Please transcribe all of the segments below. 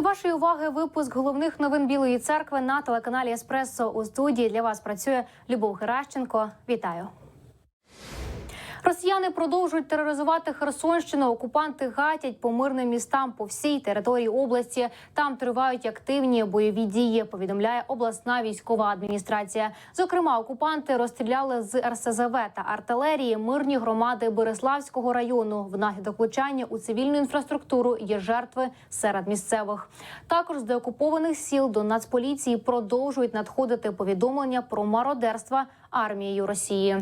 До вашої уваги випуск головних новин Білої церкви на телеканалі Еспресо у студії для вас працює Любов Геращенко. Вітаю. Росіяни продовжують тероризувати Херсонщину. Окупанти гатять по мирним містам по всій території області. Там тривають активні бойові дії. Повідомляє обласна військова адміністрація. Зокрема, окупанти розстріляли з РСЗВ та артилерії мирні громади Береславського району. Внаслідок влучання у цивільну інфраструктуру є жертви серед місцевих. Також з деокупованих сіл до Нацполіції продовжують надходити повідомлення про мародерства армією Росії.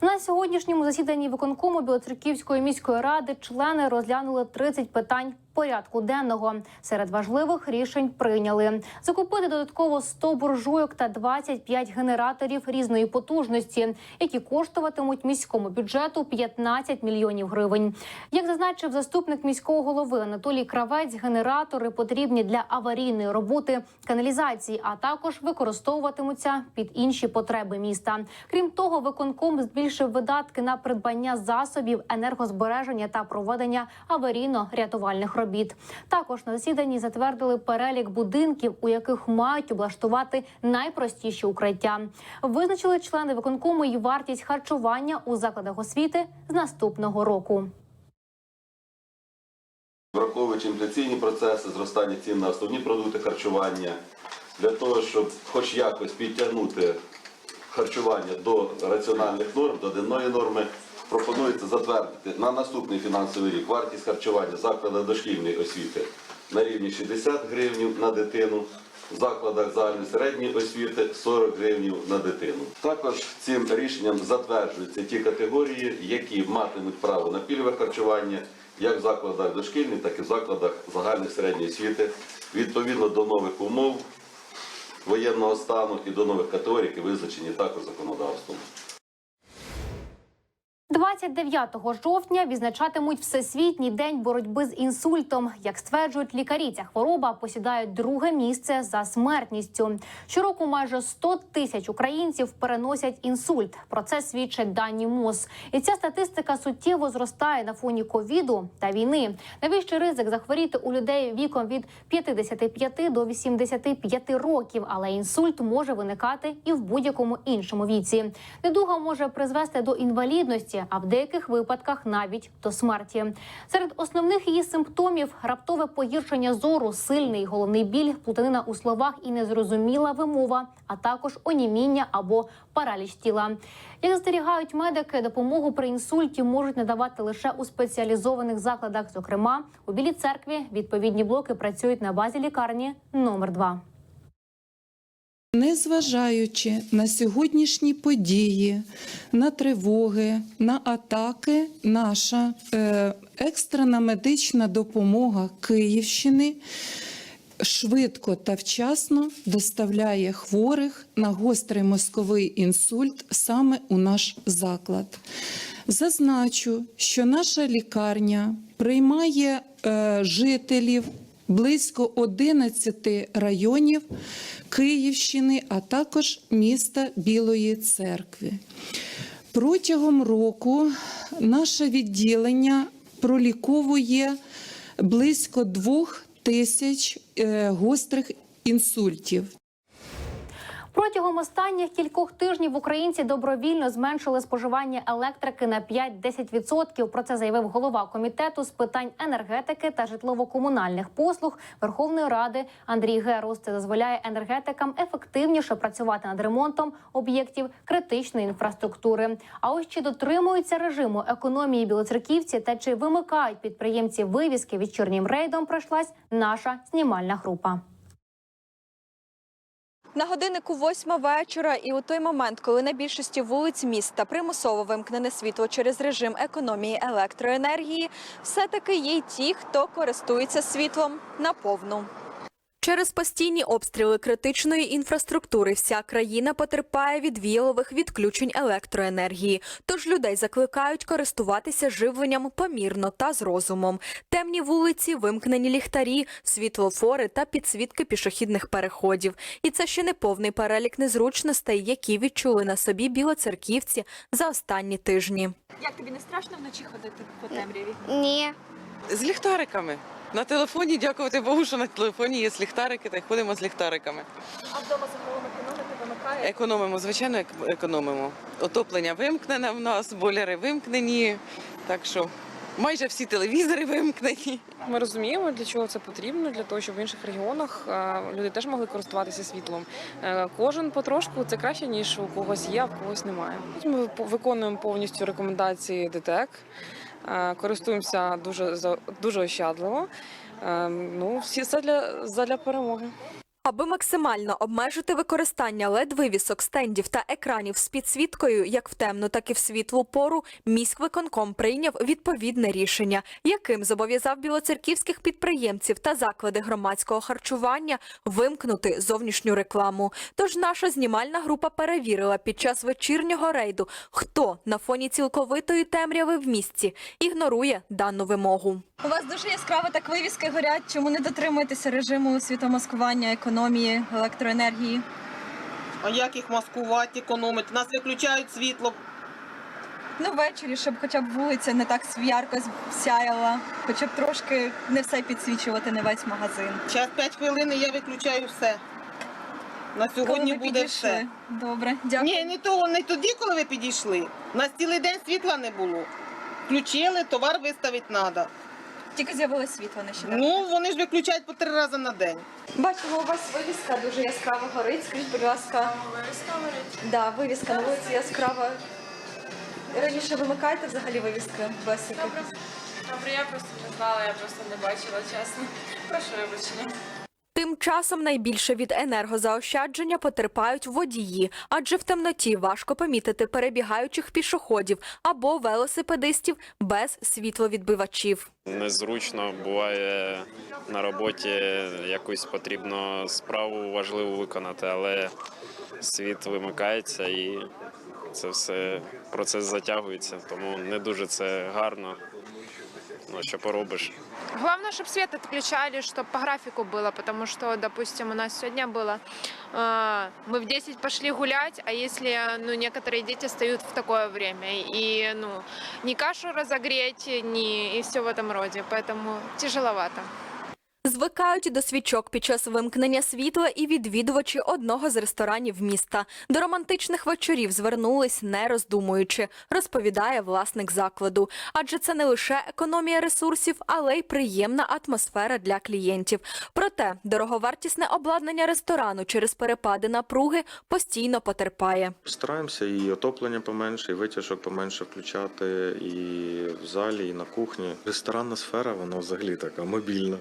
На сьогоднішньому засіданні виконкому Білоцерківської міської ради члени розглянули 30 питань порядку денного. Серед важливих рішень прийняли закупити додатково 100 буржуйок та 25 генераторів різної потужності, які коштуватимуть міському бюджету 15 мільйонів гривень. Як зазначив заступник міського голови Анатолій Кравець, генератори потрібні для аварійної роботи каналізації, а також використовуватимуться під інші потреби міста. Крім того, виконком збільшив видатки на придбання засобів енергозбереження та проведення аварійно-рятувальних робіт. Також на засіданні затвердили перелік будинків, у яких мають облаштувати найпростіші укриття. Визначили члени виконкому і вартість харчування у закладах освіти з наступного року. враховуючи інфляційні процеси, зростання цін на основні продукти харчування, для того, щоб хоч якось підтягнути харчування до раціональних норм, до денної норми, пропонується затвердити на наступний фінансовий рік вартість харчування закладах дошкільної освіти на рівні 60 гривень на дитину. В закладах загальної середньої освіти 40 гривень на дитину. Також цим рішенням затверджуються ті категорії, які матимуть право на пільгове харчування як в закладах дошкільної, так і в закладах загальної середньої освіти відповідно до нових умов воєнного стану і до нових категорій, які визначені також законодавством. 29 жовтня відзначатимуть всесвітній день боротьби з інсультом. Як стверджують лікарі, ця хвороба посідає друге місце за смертністю. Щороку майже 100 тисяч українців переносять інсульт. Про це свідчать дані МОЗ. І ця статистика суттєво зростає на фоні ковіду та війни. Найвищий ризик захворіти у людей віком від 55 до 85 років, але інсульт може виникати і в будь-якому іншому віці. Недуга може призвести до інвалідності, а в деяких випадках навіть до смерті. Серед основних її симптомів раптове погіршення зору, сильний головний біль, плутанина у словах і незрозуміла вимова, а також оніміння або параліч тіла. Як застерігають медики, допомогу при інсульті можуть надавати лише у спеціалізованих закладах. Зокрема, у білій церкві відповідні блоки працюють на базі лікарні номер 2 Незважаючи на сьогоднішні події, на тривоги, на атаки, наша е, екстрена медична допомога Київщини швидко та вчасно доставляє хворих на гострий мозковий інсульт саме у наш заклад. Зазначу, що наша лікарня приймає е, жителів близько 11 районів Київщини, а також міста Білої церкви. Протягом року наше відділення проліковує близько двох тисяч е, гострих інсультів. Протягом останніх кількох тижнів українці добровільно зменшили споживання електрики на 5-10%. Про це заявив голова комітету з питань енергетики та житлово-комунальних послуг Верховної Ради Андрій Герус. Це дозволяє енергетикам ефективніше працювати над ремонтом об'єктів критичної інфраструктури. А ось чи дотримуються режиму економії білоцерківці та чи вимикають підприємці вивіски вечірнім рейдом, пройшлась наша знімальна група. На годиннику восьма вечора, і у той момент, коли на більшості вулиць міста примусово вимкнене світло через режим економії електроенергії, все-таки є й ті, хто користується світлом наповну. Через постійні обстріли критичної інфраструктури вся країна потерпає від віялових відключень електроенергії. Тож людей закликають користуватися живленням помірно та з розумом. Темні вулиці, вимкнені ліхтарі, світлофори та підсвітки пішохідних переходів. І це ще не повний перелік незручностей, які відчули на собі білоцерківці за останні тижні. Як тобі не страшно вночі ходити по темряві? Ні. З ліхтариками. На телефоні, дякувати Богу, що на телефоні є ліхтарики, та й ходимо з ліхтариками. А вдома загалом економити вимикає? Економимо, звичайно, економимо. Отоплення вимкнене в нас, бойлери вимкнені. Так що майже всі телевізори вимкнені. Ми розуміємо, для чого це потрібно, для того, щоб в інших регіонах е, люди теж могли користуватися світлом. Е, Кожен потрошку це краще, ніж у когось є, а в когось немає. Ми виконуємо повністю рекомендації ДТЕК, користуємося дуже дуже ощадливо. Е, Ну, всі це для, задля перемоги. Аби максимально обмежити використання LED-вивісок, стендів та екранів з підсвіткою як в темну, так і в світлу пору, міськвиконком прийняв відповідне рішення, яким зобов'язав білоцерківських підприємців та заклади громадського харчування вимкнути зовнішню рекламу. Тож наша знімальна група перевірила під час вечірнього рейду, хто на фоні цілковитої темряви в місті ігнорує дану вимогу. У вас дуже яскраво так вивіски горять. Чому не дотримуєтеся режиму світомаскування, економії, електроенергії? А як їх маскувати, економити? Нас виключають світло. Ну, ввечері, щоб хоча б вулиця не так ярко сяяла, хоча б трошки не все підсвічувати, не весь магазин. Час 5 хвилин і я виключаю все. На сьогодні Коли ми буде підійшли. все. Добре, дякую. Ні, не того, не тоді, коли ви підійшли. У нас цілий день світла не було. Включили, товар виставити треба. Тільки з'явилось світло нещодавно. Ну, вони ж виключають по три рази на день. Бачимо, у вас вивіска дуже яскраво горить. Скажіть, будь ласка. Вивіска горить? Да, вивіска на вулиці яскрава. Раніше вимикаєте взагалі вивіски без Добре. Добре, я просто не знала, я просто не бачила, чесно. Прошу вибачення. Тим часом найбільше від енергозаощадження потерпають водії, адже в темноті важко помітити перебігаючих пішоходів або велосипедистів без світловідбивачів. Незручно буває на роботі якусь потрібно справу важливу виконати, але світ вимикається і це все процес затягується, тому не дуже це гарно. Ну що поробиш? Главное, чтобы свет отключали, чтобы по графику было, потому что, допустим, у нас сегодня было, э, мы в 10 пошли гулять, а если, ну, некоторые дети встают в такое время, и, ну, ни кашу разогреть, ни, и все в этом роде, поэтому тяжеловато. Звикають до свічок під час вимкнення світла і відвідувачі одного з ресторанів міста. До романтичних вечорів звернулись не роздумуючи, розповідає власник закладу. Адже це не лише економія ресурсів, але й приємна атмосфера для клієнтів. Проте дороговартісне обладнання ресторану через перепади напруги постійно потерпає. Стараємося і отоплення поменше, і витяжок поменше включати, і в залі, і на кухні. Ресторанна сфера, вона взагалі така мобільна.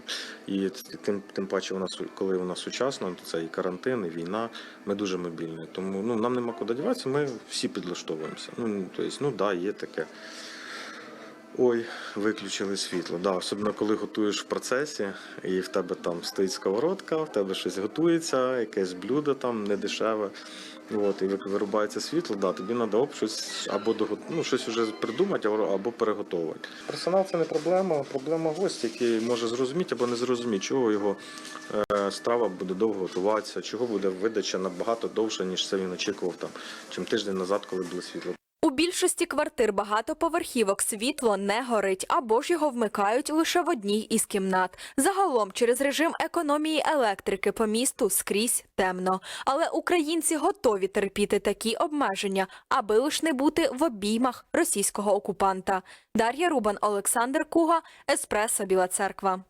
І тим, тим паче, вона су- коли вона сучасна, то це і карантин, і війна. Ми дуже мобільні. Тому ну, нам нема куди діватися, ми всі підлаштовуємося. Ну, тобто, ну да, є таке. Ой, виключили світло. Да, особливо коли готуєш в процесі, і в тебе там стоїть сковородка, в тебе щось готується, якесь блюдо там недешеве. От, і як вирубається світло, да, тобі треба щось або догот... ну, щось вже придумати, або переготовувати. Персонал це не проблема, проблема гость, який може зрозуміти або не зрозуміти, чого його е, страва буде довго готуватися, чого буде видача набагато довше, ніж це він очікував там, чим тиждень назад, коли було світло. Більшості квартир багатоповерхівок світло не горить або ж його вмикають лише в одній із кімнат. Загалом через режим економії електрики по місту скрізь темно. Але українці готові терпіти такі обмеження, аби лиш не бути в обіймах російського окупанта. Дар'я Рубан, Олександр Куга, Еспресо Біла Церква.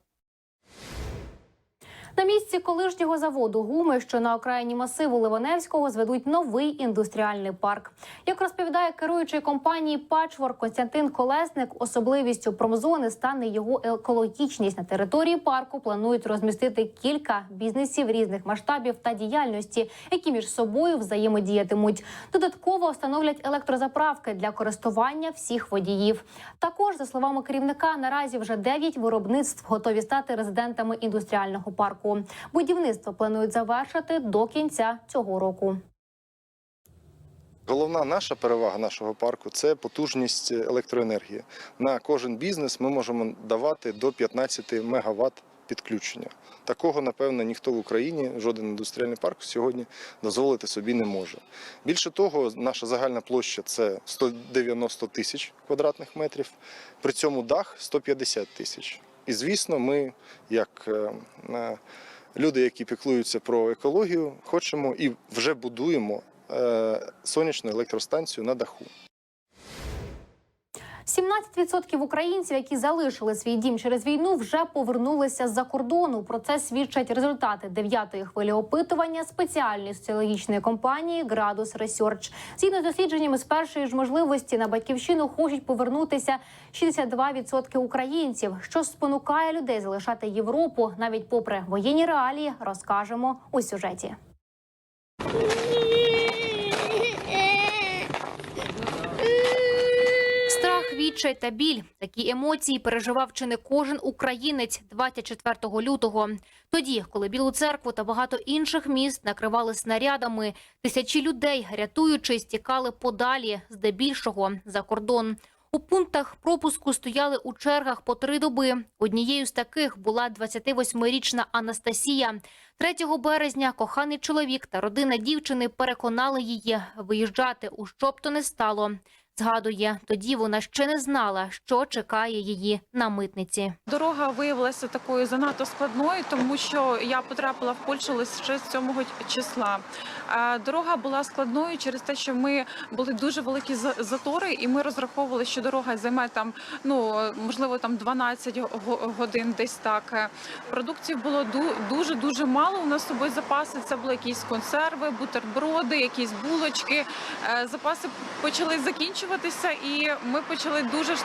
На місці колишнього заводу гуми, що на окраїні масиву Ливаневського, зведуть новий індустріальний парк. Як розповідає керуючий компанії Пачворк Константин Колесник, особливістю промзони стане його екологічність. На території парку планують розмістити кілька бізнесів різних масштабів та діяльності, які між собою взаємодіятимуть. Додатково встановлять електрозаправки для користування всіх водіїв. Також, за словами керівника, наразі вже 9 виробництв готові стати резидентами індустріального парку. Будівництво планують завершити до кінця цього року. Головна наша перевага нашого парку це потужність електроенергії. На кожен бізнес ми можемо давати до 15 МВт підключення. Такого, напевно, ніхто в Україні, жоден індустріальний парк сьогодні дозволити собі не може. Більше того, наша загальна площа це 190 тисяч квадратних метрів, при цьому дах 150 тисяч. І звісно, ми, як е, е, люди, які піклуються про екологію, хочемо і вже будуємо е, сонячну електростанцію на даху. 17% українців, які залишили свій дім через війну, вже повернулися з-за кордону. Про це свідчать результати дев'ятої хвилі опитування спеціальної соціологічної компанії Градус Research. Згідно з дослідженнями з першої ж можливості на батьківщину хочуть повернутися 62% українців. Що спонукає людей залишати Європу навіть попри воєнні реалії, розкажемо у сюжеті. Відчай та біль такі емоції переживав чи не кожен українець 24 лютого. Тоді, коли Білу церкву та багато інших міст накривали снарядами, тисячі людей, рятуючись, тікали подалі, здебільшого за кордон. У пунктах пропуску стояли у чергах по три доби. Однією з таких була 28-річна Анастасія. 3 березня коханий чоловік та родина дівчини переконали її виїжджати у що б то не стало. Згадує, тоді вона ще не знала, що чекає її на митниці. Дорога виявилася такою занадто складною, тому що я потрапила в Польщу лише з 7 числа. Е, Дорога була складною через те, що ми були дуже великі за- затори, і ми розраховували, що дорога займе там ну можливо там 12 го- годин, десь так. Е, Продуктів було дуже дуже мало. У нас з собою запаси. Це були якісь консерви, бутерброди, якісь булочки. Е, Запаси почали закінчуватися, і ми почали дуже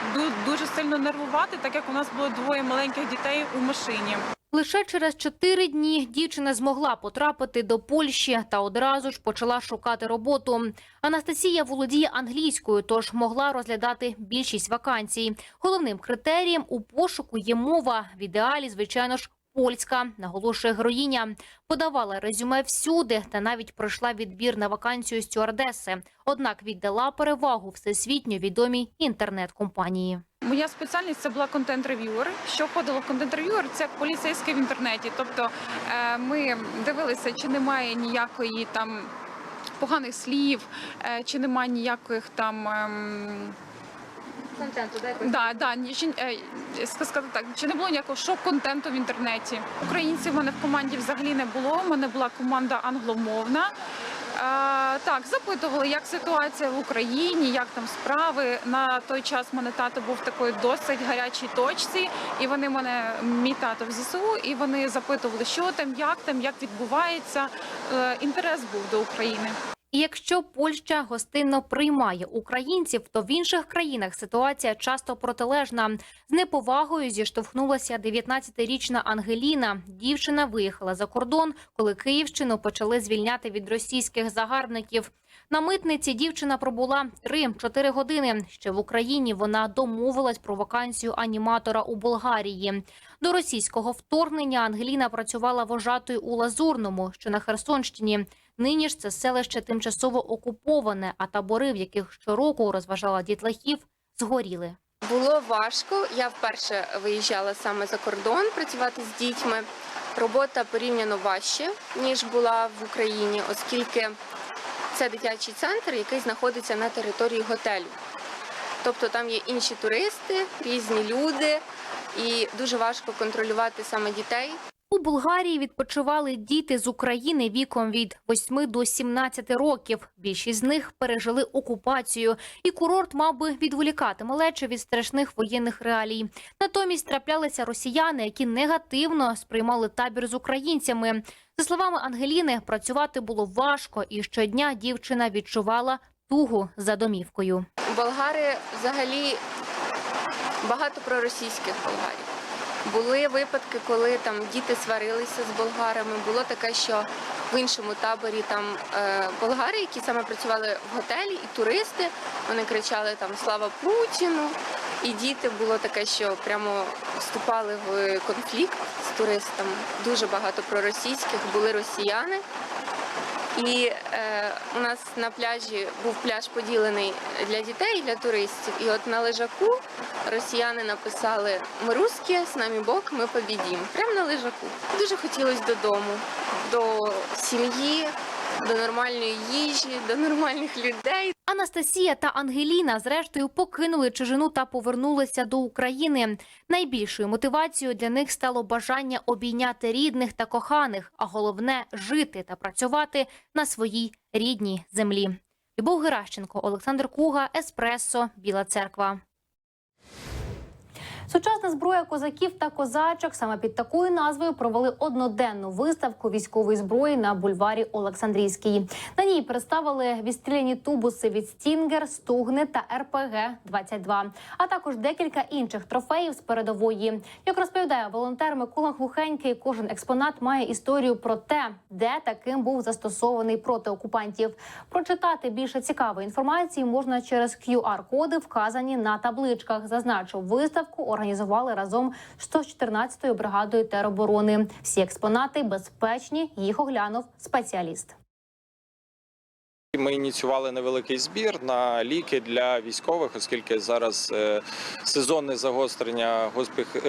дуже сильно нервувати, так як у нас було двоє маленьких дітей у машині. Лише через чотири дні дівчина змогла потрапити до Польщі та одразу ж почала шукати роботу. Анастасія володіє англійською, тож могла розглядати більшість вакансій. Головним критерієм у пошуку є мова. В ідеалі, звичайно ж, польська, наголошує героїня. Подавала резюме всюди та навіть пройшла відбір на вакансію стюардеси. Однак віддала перевагу всесвітньо відомій інтернет-компанії. Моя спеціальність це була контент-рев'юер. Що входило в контент-рев'юер? Це поліцейське в інтернеті. Тобто е, ми дивилися, чи немає ніякої там поганих слів, е, чи немає ніяких там. Контенту Да, да, ні, чи, е, сказати так, чи не було ніякого шок-контенту в інтернеті. Українців в мене в команді взагалі не було. У мене була команда англомовна. Е, так, запитували, як ситуація в Україні, як там справи. На той час мене тато був в такої досить гарячій точці, і вони мене, мій тато в ЗСУ, і вони запитували, що там, як там, як відбувається. Е, інтерес був до України. І якщо Польща гостинно приймає українців, то в інших країнах ситуація часто протилежна. З неповагою зіштовхнулася 19-річна Ангеліна. Дівчина виїхала за кордон, коли Київщину почали звільняти від російських загарбників. На митниці дівчина пробула 3-4 години. Ще в Україні вона домовилась про вакансію аніматора у Болгарії. До російського вторгнення Ангеліна працювала вожатою у Лазурному, що на Херсонщині. Нині ж це селище тимчасово окуповане, а табори, в яких щороку розважала дітлахів, згоріли. Було важко. Я вперше виїжджала саме за кордон працювати з дітьми. Робота порівняно важче, ніж була в Україні, оскільки це дитячий центр, який знаходиться на території готелю. Тобто там є інші туристи, різні люди, і дуже важко контролювати саме дітей. У Болгарії відпочивали діти з України віком від 8 до 17 років. Більшість з них пережили окупацію, і курорт мав би відволікати малечу від страшних воєнних реалій. Натомість траплялися росіяни, які негативно сприймали табір з українцями. За словами Ангеліни, працювати було важко, і щодня дівчина відчувала тугу за домівкою. Болгари взагалі багато проросійських болгарів. Були випадки, коли там діти сварилися з болгарами. Було таке, що в іншому таборі там е, болгари, які саме працювали в готелі, і туристи, вони кричали там Слава Путіну. І діти було таке, що прямо вступали в конфлікт з туристами. Дуже багато проросійських були росіяни. І е, у нас на пляжі був пляж поділений для дітей і для туристів. І от на лежаку росіяни написали Ми русські, з нами Бог, ми побідім. Прямо на лежаку. Дуже хотілося додому, до сім'ї, до нормальної їжі, до нормальних людей. Анастасія та Ангеліна зрештою покинули чужину та повернулися до України. Найбільшою мотивацією для них стало бажання обійняти рідних та коханих, а головне жити та працювати на своїй рідній землі. Любов Геращенко, Олександр Куга, Еспресо, Біла Церква. Сучасна зброя козаків та козачок саме під такою назвою провели одноденну виставку військової зброї на бульварі Олександрійській. На ній представили відстріляні тубуси від Стінгер, Стугни та РПГ 22 а також декілька інших трофеїв з передової. Як розповідає волонтер Микола Глухенький, кожен експонат має історію про те, де таким був застосований проти окупантів. Прочитати більше цікавої інформації можна через QR-коди, вказані на табличках. Зазначив виставку організували разом з 114-ю бригадою тероборони. Всі експонати безпечні. Їх оглянув спеціаліст. Ми ініціювали невеликий збір на ліки для військових, оскільки зараз е, сезонне загострення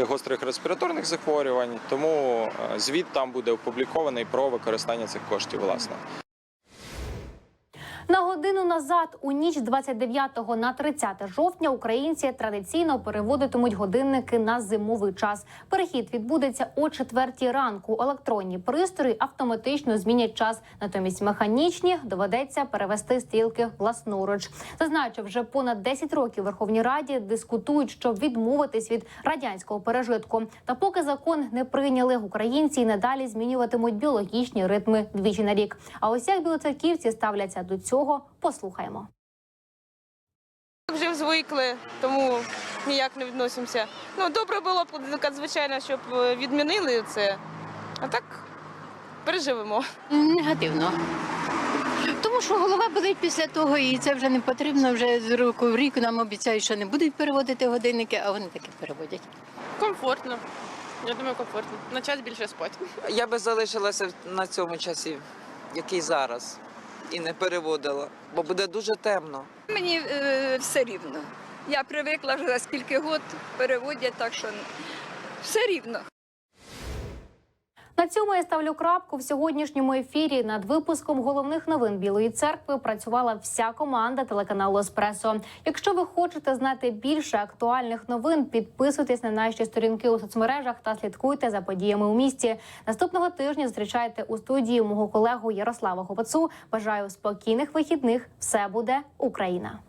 гострих респіраторних захворювань. Тому е, звіт там буде опублікований про використання цих коштів. Власне. На годину назад, у ніч з 29 на 30 жовтня, українці традиційно переводитимуть годинники на зимовий час. Перехід відбудеться о 4 ранку. Електронні пристрої автоматично змінять час. Натомість механічні доведеться перевести стрілки власноруч. Зазначив, вже понад 10 років Верховній Раді дискутують, щоб відмовитись від радянського пережитку. Та поки закон не прийняли, українці й надалі змінюватимуть біологічні ритми двічі на рік. А ось як білоцерківці ставляться до цього, послухаємо. Вже звикли, тому ніяк не відносимося. Ну, добре було б, звичайно, щоб е, відмінили це. А так переживемо. Негативно. Тому що голова болить після того, і це вже не потрібно. Вже з року в рік нам обіцяють, що не будуть переводити годинники, а вони таки переводять. Комфортно. Я думаю, комфортно. На час більше спати. Я би залишилася на цьому часі, який зараз, і не переводила, бо буде дуже темно. Мені е, все рівно. Я привикла вже за скільки год переводять, так що все рівно. На цьому я ставлю крапку в сьогоднішньому ефірі. Над випуском головних новин Білої церкви працювала вся команда телеканалу Еспресо. Якщо ви хочете знати більше актуальних новин, підписуйтесь на наші сторінки у соцмережах та слідкуйте за подіями у місті. Наступного тижня зустрічайте у студії мого колегу Ярослава Гопацу. Бажаю спокійних вихідних. Все буде Україна.